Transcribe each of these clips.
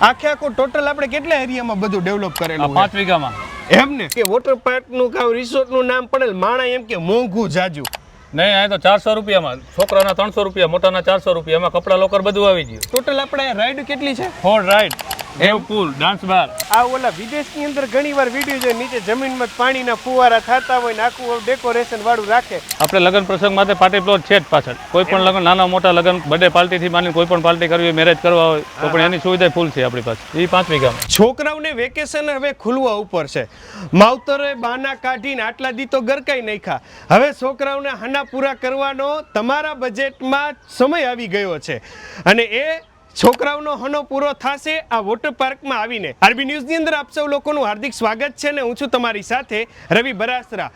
આખે આખું ટોટલ આપણે કેટલા એરિયામાં બધું ડેવલપ કરેલું પાંચ વીઘામાં. એમ ને? કે વોટર પાર્કનું રિસોર્ટનું નામ પડેલ માણા એમ કે મોંઘું જાજુ. નહીં આ તો ચારસો રૂપિયામાં. છોકરાના ત્રણસો રૂપિયા મોટાના ચારસો રૂપિયા. એમાં કપડા લોકર બધું આવી ગયું. ટોટલ આપણે રાઈડ કેટલી છે? Four ride wave pool dance bar આ ઓલા વિદેશની અંદર ઘણી વાર વીડિયો જોઈ નીચે જમીનમાં પાણીના ફુવારા થતા હોય ને આખું ડેકોરેશન વાળું રાખે. આપણે લગ્ન પ્રસંગ માટે પાર્ટી પ્લોટ છે જ પાછળ. કોઈ પણ લગ્ન નાના મોટા લગ્ન બર્થડે પાર્ટીથી માની કોઈ પણ પાર્ટી કરવી હોય મેરેજ કરવા હોય તો પણ એની સુવિધા ફૂલ છે આપણી પાસે. એ પાંચ વીઘા છોકરાઓને વેકેશન હવે ખુલવા ઉપર છે. માવતરે બાના કાઢીને આટલા દી તો ગરકાઈ નાખ્યા. હવે છોકરાઓને હાના પૂરા કરવાનો તમારા બજેટમાં સમય આવી ગયો છે. અને એ છોકરાઓનો હનો પૂરો થશે આ વોટર પાર્કમાં આવીને. આરબી ન્યૂઝની અંદર આપ સૌ લોકોનું હાર્દિક સ્વાગત છે ને હું છું તમારી સાથે રવિ બરાસરા.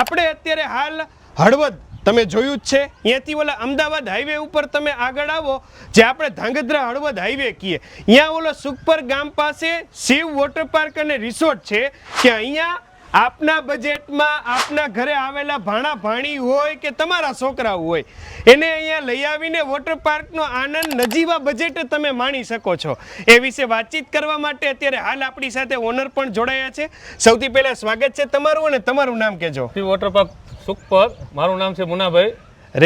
આપણે અત્યારે હાલ હળવદ તમે જોયું જ છે. અહીંયાથી ઓલા અમદાવાદ હાઈવે ઉપર તમે આગળ આવો, જે આપણે ધાંગધ્રા હળવદ હાઈવે કહીએ. અહીંયા ઓલો સુખપર ગામ પાસે શિવ વોટર પાર્ક અને રિસોર્ટ છે. કે અહીંયા આપના બજેટમાં આપના ઘરે આવેલા ભાણા ભાણી હોય કે તમારા છોકરાઓ હોય એને અહીંયા લઈ આવીને વોટર પાર્કનો આનંદ નજીવા બજેટે તમે માણી શકો છો. એ વિશે વાતચીત કરવા માટે અત્યારે હાલ આપણી સાથે ઓનર પણ જોડાયા છે. સૌથી પહેલાં સ્વાગત છે તમારું અને તમારું નામ કહેજો. Water park Sukhpar. મારું નામ છે મુનાભાઈ.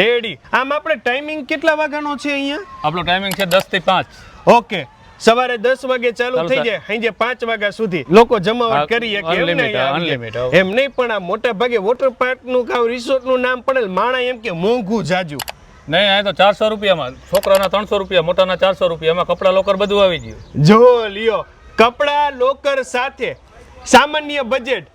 રેડી. આમ આપણે ટાઈમિંગ કેટલા વાગ્યાનો છે અહીંયા? આપણો ટાઈમિંગ છે દસથી પાંચ. ઓકે સવારે દસ વાગે ચાલુ થઈ જાય સાંજે પાંચ વાગ્યા સુધી લોકો જમાવટ કરી શકે એમ નહીં પણ આ મોટા ભાગે વોટર પાર્કનું કાં રિસોર્ટનું નામ પડેલ માણા એમ કે મોંઘું જાજુ. નહીં આ તો ચારસો રૂપિયામાં. છોકરાના ત્રણસો રૂપિયા મોટાના ચારસો રૂપિયામાં. કપડા લોકર બધું આવી ગયું. જો લ્યો કપડા લોકર સાથે સામાન્ય બજેટ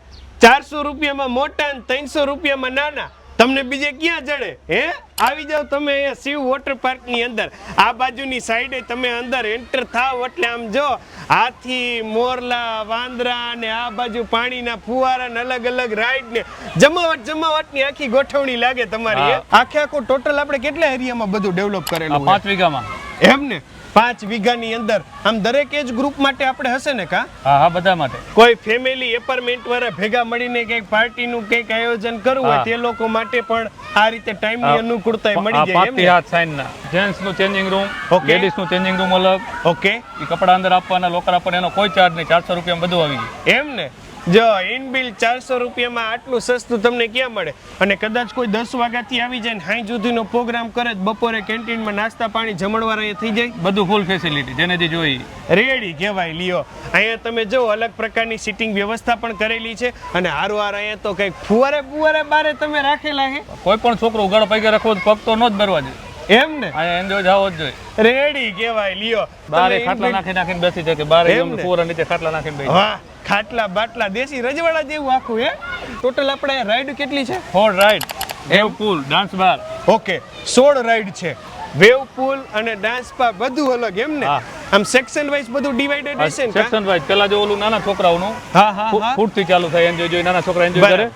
ચારસો રૂપિયામાં મોટા ને ત્રણસો રૂપિયામાં નાના. તમને બીજે ક્યાં જડે હે? આવી જાવ તમે અહીંયા શિવ વોટર પાર્કની અંદર. આ બાજુની સાઈડે તમે અંદર એન્ટર થાવ એટલે આમ જો હાથી મોરલા વાંદરા ને આ બાજુ પાણીના ફુવારા ને અલગ અલગ રાઈડ ને જમાવટ જમાવટની આખી ગોઠવણી લાગે તમારી આખે આખું ટોટલ આપણે કેટલા એરિયામાં બધું ડેવલપ કરેલું પાંચ વીઘામાં. એમ ને? પાંચ વીઘાની અંદર. આમ દરેક એજ ગ્રુપ માટે આપણે હશે ને કા? હા હા બધા માટે. કોઈ ફેમિલી એપાર્ટમેન્ટ વાળા ભેગા મળીને કંઈક પાર્ટીનું કંઈક આયોજન કરવું હોય તે લોકો માટે પણ આ રીતે ટાઈમની. અનુકૂળતા મળી જાય એમ? હાથ સાઈન ના. જેન્ટ્સનું ચેન્જિંગ રૂમ ઓકે લેડીઝનું ચેન્જિંગ રૂમ અલગ. ઓકે એ કપડા અંદર આપવાના લોકર આપવાના એનો કોઈ ચાર્જ નહીં. ચારસો રૂપિયા બધું આવી ગયું. એમ ને? જો ઇનબિલ ચારસો રૂપિયામાં આટલું સસ્તું તમને ક્યાં મળે? અને કદાચ કોઈ દસ વાગ્યાથી આવી જાય ને હાઈ સુધીનો પ્રોગ્રામ કરે બપોરે કેન્ટીનમાં નાસ્તા પાણી જમણવાર અહીંયા થઈ જાય? બધું ફૂલ ફેસિલિટી જેને જે જોઈ રેડી કહેવાય લ્યો. અહીંયા તમે જો અલગ પ્રકારની સિટિંગ વ્યવસ્થા પણ કરેલી છે અને હારવાર હાર અહીંયા તો કંઈક ફુવારે ફુવારે બારે તમે રાખેલા છે કોઈ પણ છોકરો ઉગાડો પૈકી રાખવો પગ તો ન જ ભરવા જોઈએ એમ ને? અહીંયા એન્જોય જાવો જ જોઈએ. રેડી કહેવાય લ્યો. બારે ખાટલા નાખી નાખીને બેસી જાય કે બારે એમ એમ ફુવારા નીચે ખાટલા નાખીને બેસી વાહ. ખાટલા બાટલા દેશી રજવાડા જેવું આખું હે? ટોટલ આપણે રાઈડ કેટલી છે? Four ride wave pool dance bar okay સોળ રાઈડ છે. વેવ પુલ અને ડાન્સ બાર બધું અલગ એમ ને. આમ સેક્શન વાઇઝ બધું ડિવાઇડેડ હશે ને સેક્શન વાઇઝ પેલા જો ઓલું નાના છોકરાઓનું હા હા ફૂટથી ચાલુ થાય એન્જોય જોઈ નાના છોકરા એન્જોય કરે.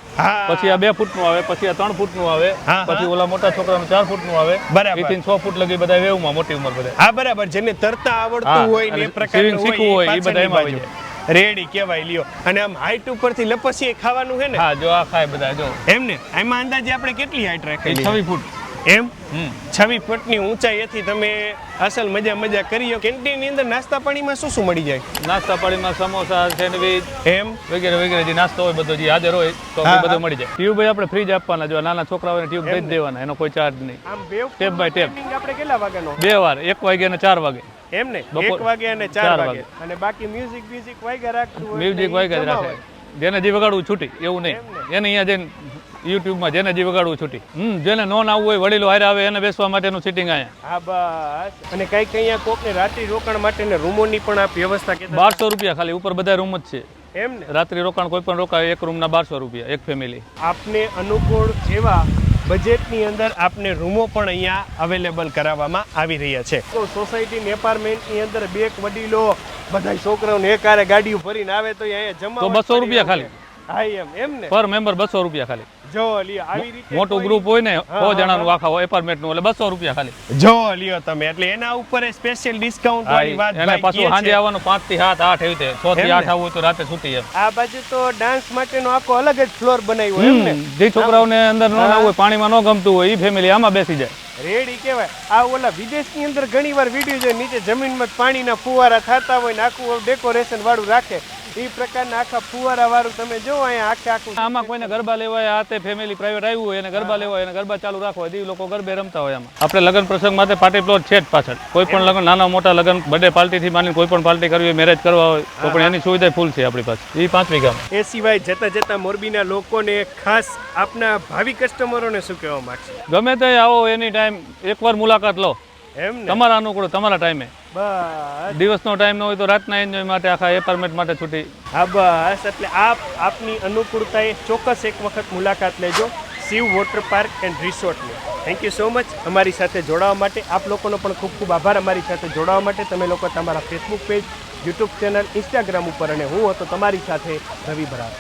પછી આ બે ફૂટનું આવે પછી આ ત્રણ ફૂટનું આવે. પછી ઓલા મોટા છોકરાનું ચાર ફૂટનું આવે. બરાબર. એથી છ ફૂટ લગી બધા વેવમાં મોટી ઉંમર બધા. હા બરાબર. જેને તરતા આવડતું હોય ને એ પ્રકારનું શીખવું હોય, એ બધા એમાં આવી રેડી કહેવાય લ્યો. અને આમ હાઈટ ઉપરથી લપસીએ ખાવાનું છે ને? હા જો આ ખાય બધા જો. એમ ને? એમાં અંદાજે આપણે કેટલી હાઈટ રાખેલી છવ્વીસ ફૂટ. એમ? છવ્વીસ ફૂટની ઊંચાઈએથી તમે અસલ મજા મજા કરીયો કેન્ટીનની અંદર નાસ્તા પાણીમાં શું શું મળી જાય? નાસ્તા પાણીમાં સમોસા સેન્ડવીચ એમ? વગેરે વગેરે જે નાસ્તો હોય બધો જે હાજર હોય તો બધું મળી જાય. ટ્યુબ આપણે ફ્રીજ આપવાના જો નાના છોકરાઓને ટ્યુબ દઈ દેવાના એનો કોઈ ચાર્જ નહીં. આમ બે Step by step. આપણે કેટલા વાગ્યાનો? બે વાર એક વાગે અને ચાર વાગે. એમ ને એક વાગે અને ચાર વાગે. અને બાકી મ્યુઝિક મ્યુઝિક વાગ્યા રાખતું હોય મ્યુઝિક વાગ્યા વાગે રાખે જેને જે વગાડવું છૂટી એવું નહીં. એને અહીંયા જઈને યુટ્યુબમાં જેને જે વગાડવું છૂટી. હમ જેને નોન આવવું હોય વડીલો હારે આવે એને બેસવા માટેનું સિટિંગ અહીંયા. હા બસ. અને કઈ કઈ અહીંયા કોકને રાત્રિ રોકાણ માટેને રૂમોની પણ આ વ્યવસ્થા બારસો રૂપિયા ખાલી ઉપર બધા રૂમ જ છે. એમ ને? રાત્રિ રોકાણ કોઈ પણ રોકાય એક રૂમના બારસો રૂપિયા એક ફેમિલી આપને અનુકૂળ એવા બજેટની અંદર આપને રૂમો પણ અહીંયા અવેલેબલ કરાવવામાં આવી રહ્યા છે. તો સોસાયટીની એપાર્ટમેન્ટની અંદર બે એક વડીલો બધા છોકરાઓને એકારે ગાડીઓ ભરીને આવે તો અહીંયા જમા તો 200 રૂપિયા ખાલી. હા એમ. એમ ને? પર મેમ્બર બસો રૂપિયા ખાલી. જો લ્યો આવી રીતે મોટું ગ્રુપ હોય ને સો જણાનું આખા એપાર્ટમેન્ટનું એટલે બસો રૂપિયા ખાલી. જો લ્યો તમે એટલે એના ઉપર સ્પેશિયલ ડિસ્કાઉન્ટ વાળી વાત એને પાછું સાંજે આવવાનું પાંચથી સાત આઠ એવી રીતે. છ થી આઠ આવવું તો રાતે છૂટી એમ. આ બાજુ તો ડાન્સ માટેનો આખો અલગ જ ફ્લોર બનાવ્યો એમ ને? જે છોકરાઓને અંદર ન હોય પાણીમાં ન ગમતું હોય એ ફેમિલી આમાં બેસી જાય. રેડી કહેવાય. આ ઓલા વિદેશની અંદર ઘણી વાર વીડિયો જોઈએ નીચે જમીનમાં પાણી પાણીના ફુવારા થતા હોય ને આખું ડેકોરેશન વાળું રાખે. એ પ્રકારના આખા ફુવારા વાળું તમે જો અહીંયા આખે આખું આમાં કોઈને ગરબા લેવા હોય, આ તે ફેમિલી પ્રાઇવેટ આવ્યું હોય એને ગરબા લેવા હોય એને ગરબા ચાલુ રાખવા હોય લોકો ગરબે રમતા હોય આમાં. આપણે લગ્ન પ્રસંગ માટે પાર્ટી પ્લોટ છે જ પાછળ. કોઈ પણ લગ્ન નાના મોટા લગ્ન બર્થડે પાર્ટીથી માંડીને કોઈ પણ પાર્ટી કરવી હોય મેરેજ કરવા હોય તો પણ એની સુવિધા ફૂલ છે આપણી પાસે. એ પાંચ વીઘામાં. એ સિવાય જતા જતા મોરબીના લોકોને ખાસ આપના ભાવિ કસ્ટમરોને શું કહેવા માંગશે? ગમે તે આવો એની ટાઈમ એકવાર મુલાકાત લો. તમારા અનુકૂળ તમારા ટાઈમે બસ. દિવસનો ટાઈમ ન હોય તો રાતના એન્જોય માટે આખા એપાર્ટમેન્ટ માટે છૂટી. હા બસ. એટલે આપ આપની અનુકૂળતાએ ચોક્કસ એક વખત મુલાકાત લેજો શિવ વોટર પાર્ક એન્ડ રિસોર્ટની થેન્ક યુ સો મચ અમારી સાથે જોડાવા માટે આપ લોકોનો પણ ખૂબ ખૂબ આભાર. અમારી સાથે જોડાવા માટે તમે લોકો તમારા Facebook page YouTube channel Instagram ઉપર અને હું હતો તમારી સાથે રવિ ભરાત.